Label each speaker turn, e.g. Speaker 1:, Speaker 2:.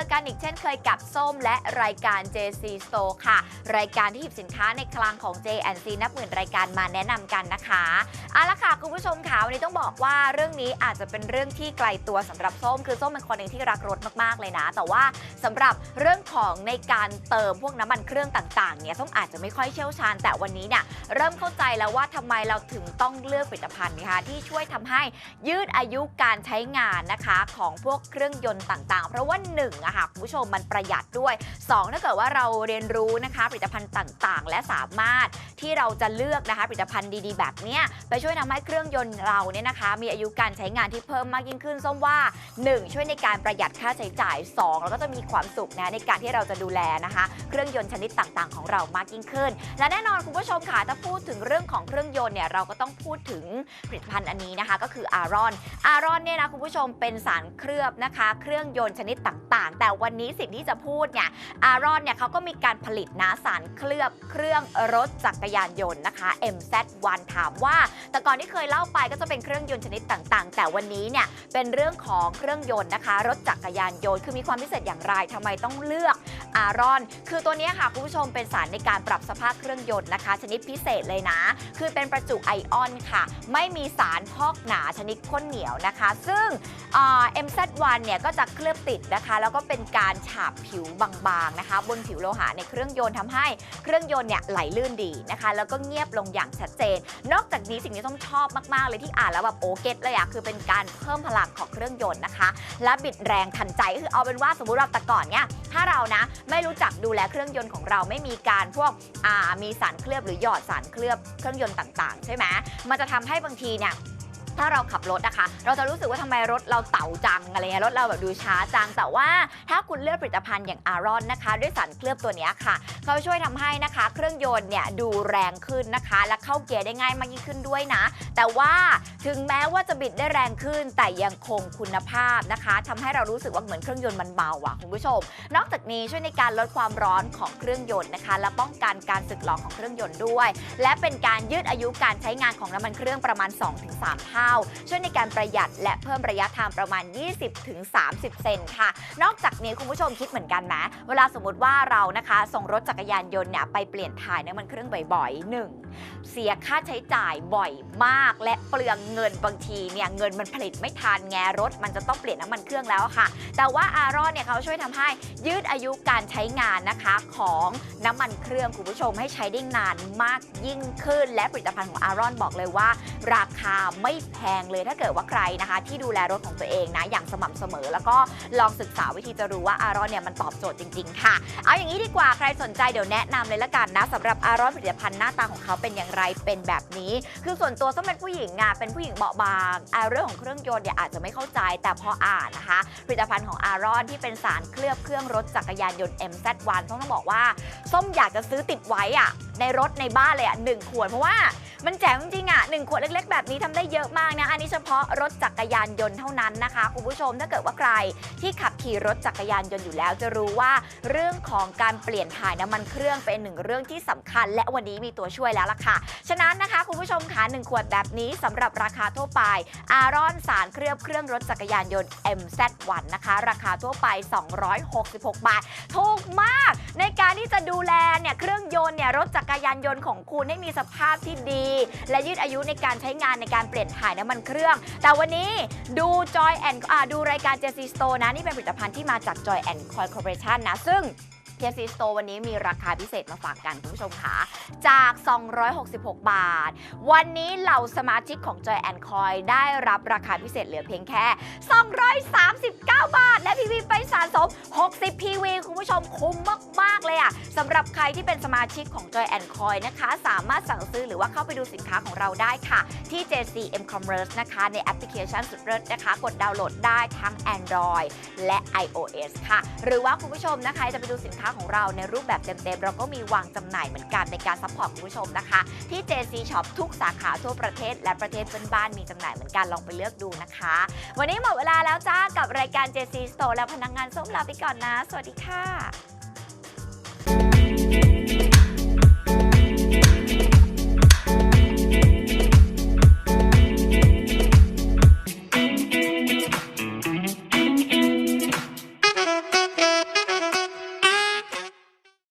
Speaker 1: อกันอีกเช่นเคยกับส้มและรายการ JC Store ค่ะ รายการที่หยิบสินค้าในคลังของ J&C นับหมื่นรายการมาแนะนำกันนะคะเอาละค่ะคุณผู้ชมค่ะวันนี้ต้องบอกว่าเรื่องนี้อาจจะเป็นเรื่องที่ไกลตัวสำหรับส้ม คือส้มเป็นคนหนึ่งที่รักรถมากๆเลยนะ แต่ว่าสำหรับเรื่องของในการเติมพวกน้ำมันเครื่องต่างๆเนี่ยส้มอาจจะไม่ค่อยเชี่ยวชาญ แต่วันนี้เนี่ยเริ่มเข้าใจแล้วว่าทำไมเราถึงต้องเลือกผลิตภัณฑ์นะคะที่ช่วยทำให้ยืดอายุการใช้งานนะคะ ของพวกเครื่องยนต์ต่างๆ เพราะว่า1อะค่ะคุณผู้ชมมันประหยัดด้วย 2 ถ้าเกิดว่าเราเรียนรู้นะคะผลิตภัณฑ์ต่างๆ และสามารถที่เราจะเลือกนะคะผลิตภัณฑ์ดีๆ แบบเนี้ยไปช่วยทำให้เครื่องยนต์เราเนี่ยนะคะ มีอายุการใช้งานที่เพิ่มมากยิ่งขึ้นส้มว่า 1 ช่วยในการประหยัดค่าใช้จ่าย 2 แล้วก็จะมีความสุขนะในการที่เราจะดูแลนะคะ เครื่องยนต์ชนิดต่างๆ ของเรามากยิ่งขึ้น และแน่นอนคุณผู้ชมค่ะถ้าพูดถึงเรื่องของเครื่องยนต์เนี่ยเราก็ต้องพูดถึงผลิตภัณฑ์อันนี้นะคะ ก็คืออารอนอารอนเนี่ยนะคุณผู้ชมเป็นสารเคลือบนะคะ เครื่องยนต์ชนิดต่างๆแต่วันนี้สิ่งที่จะพูดเนี่ยอารอนเนี่ยเขาก็มีการผลิตนะสารเคลือบเครื่องรถจักรยานยนต์นะคะ MZ1 ถามว่า แต่ก่อนที่เคยเล่าไปก็จะเป็นเครื่องยนต์ชนิดต่างๆ แต่วันนี้เนี่ยเป็นเรื่องของเครื่องยนต์นะคะ รถจักรยานยนต์คือมีความพิเศษอย่างไรทำไมต้องเลือกอารอน คือตัวนี้ค่ะคุณผู้ชมเป็นสารในการปรับสภาพเครื่องยนต์นะคะ ชนิดพิเศษเลยนะ คือเป็นประจุไอออนค่ะ ไม่มีสารพอกหนาชนิดข้นเหนียวนะคะ ซึ่งอ่า MZ1 เนี่ยก็จะเคลือบติดนะคะ แล้วก็เป็นการฉาบผิวบางๆนะคะ บนผิวโลหะในเครื่องยนต์ทำให้เครื่องยนต์เนี่ยไหลลื่นดีนะคะ แล้วก็เงียบลงอย่างชัดเจน นอกจากนี้สิ่งที่ต้องชอบมากๆ เลยที่อ่านแล้วแบบโอเก็ตเลยอะคือเป็นการเพิ่มพลังของเครื่องยนต์นะคะ และบิดแรงทันใจคือเอาเป็นว่าสมมุติเราแต่ก่อนเนี่ยถ้าเรานะไม่รู้จักดูแลเครื่องยนต์ของเราไม่มีการพวกอ่ามีสารเคลือบหรือหยอดสารเคลือบเครื่องยนต์ต่าง ๆ ใช่ไหมมันจะทำให้บางทีเนี่ย ถ้าเราขับรถนะคะ เราจะรู้สึกว่าทำไมรถเราเต่าจังอะไรเงี้ยรถเราแบบดูช้าจังแต่ว่าถ้าคุณเลือกผลิตภัณฑ์อย่างอารอนนะคะ ด้วยสารเคลือบตัวนี้ค่ะเขาช่วยทำให้นะคะ เครื่องยนต์เนี่ยดูแรงขึ้นนะคะ และเข้าเกียร์ได้ง่ายมากยิ่งขึ้นด้วยนะ แต่ว่าถึงแม้ว่าจะบิดได้แรงขึ้น แต่ยังคงคุณภาพนะคะทำให้เรารู้สึกว่าเหมือนเครื่องยนต์มันเบาอะคุณผู้ชม นอกจากนี้ช่วยในการลดความร้อนของเครื่องยนต์นะคะ และป้องกันการสึกหรอของเครื่องยนต์ด้วย และเป็นการยืดอายุการใช้งานของน้ำมันเครื่องประมาณ 2-3 เท่าช่วยในการประหยัดและเพิ่มระยะทางประมาณ 20-30 เซนค่ะ นอกจากนี้คุณผู้ชมคิดเหมือนกันไหมเวลาสมมติว่าเรานะคะ ส่งรถจักรยานยนต์เนี่ยไปเปลี่ยนถ่ายน้ำมันเครื่องบ่อยๆ 1. เสียค่าใช้จ่ายบ่อยมาก และเปลืองเงินบางทีเนี่ยเงินมันผลิตไม่ทันแงรถ มันจะต้องเปลี่ยนน้ำมันเครื่องแล้วค่ะ แต่ว่าอารอนเนี่ยเขาช่วยทำให้ยืดอายุการใช้งานนะคะของน้ำมันเครื่องคุณผู้ชมให้ใช้ได้นานมากยิ่งขึ้น และผลิตภัณฑ์ของอารอนบอกเลยว่า ราคาไม่แพงเลยถ้าเกิดว่าใครนะคะ ที่ดูแลรถของตัวเองนะอย่างสม่ำเสมอ แล้วก็ลองศึกษาวิธีจะรู้ว่าอารอนเนี่ยมันตอบโจทย์จริง ๆ ค่ะ เอาอย่างนี้ดีกว่าใครสนใจเดี๋ยวแนะนำเลยละกันนะสำหรับอารอนผลิตภัณฑ์หน้าตาของเขาเป็นอย่างไรเป็นแบบนี้ คือส่วนตัวต้องเป็นผู้หญิงอะเป็นผู้หญิงเบาบางเรื่องของเครื่องยนต์เนี่ยอาจจะไม่เข้าใจแต่พออ่านนะคะ ผลิตภัณฑ์ของอารอนที่เป็นสารเคลือบเครื่องรถจักรยานยนต์ MZ1 ต้องต้องบอกว่าส้มอยากจะซื้อติดไว้อะ ในรถในบ้านเลยอะหนึ่งขวดเพราะว่ามันแจ๋วจริงๆอะหนึ่งขวดเล็ก ๆ แบบนี้ทำได้เยอะมากนะ อันนี้เฉพาะรถจักรยานยนต์เท่านั้นนะคะ คุณผู้ชมถ้าเกิดว่าใครที่ขับขี่รถจักรยานยนต์อยู่แล้ว จะรู้ว่าเรื่องของการเปลี่ยนถ่ายน้ำมันเครื่องเป็นหนึ่งเรื่องที่สำคัญ และวันนี้มีตัวช่วยแล้วล่ะค่ะ ฉะนั้นนะคะคุณผู้ชมคะ1ขวดแบบนี้สำหรับราคาทั่วไป อารอนสารเคลือบเครื่องรถจักรยานยนต์ MZ1 นะคะ ราคาทั่วไป 266 บาท ถูกมาก ในการที่จะดูแลเนี่ยเครื่องยนต์เนี่ยรถจักรยานยนต์ของคุณให้มีสภาพที่ดี และยืดอายุในการใช้งานในการเปลี่ยนถ่ายน้ำมันเครื่อง แต่วันนี้ดู Joy and อ่าดูรายการ JC Store นะนี่เป็นผลิตภัณฑ์ที่มาจาก Joy and Coin Corporation นะ ซึ่ง JC Store วันนี้มีราคาพิเศษมาฝากกันคุณผู้ชมค่ะ จาก 266 บาท วันนี้เหล่าสมาชิกของ Joy and Coin ได้รับราคาพิเศษเหลือเพียงแค่ 239 60 PV คุณผู้ชมคุ้มมาก ๆ เลยอะสำหรับใครที่เป็นสมาชิกของ Joy and Coin นะคะ สามารถสั่งซื้อหรือว่าเข้าไปดูสินค้าของเราได้ค่ะ ที่ JCM Commerce นะคะ ในแอปพลิเคชันสุดเลิศนะคะ กดดาวน์โหลดได้ทั้ง Android และ iOS ค่ะ หรือว่าคุณผู้ชมนะคะจะไปดูสินค้าของเราในรูปแบบเต็ม ๆ เราก็มีวางจำหน่ายเหมือนกันในการซัพพอร์ตคุณผู้ชมนะคะ ที่ JC Shop ทุกสาขาทั่วประเทศและประเทศเพื่อนบ้านมีจำหน่ายเหมือนกันลองไปเลือกดูนะคะ วันนี้หมดเวลาแล้วจ้ากับ การ JC Store และพนักงงานส้มลาไปก่อนนะ สวัสดีค่ะ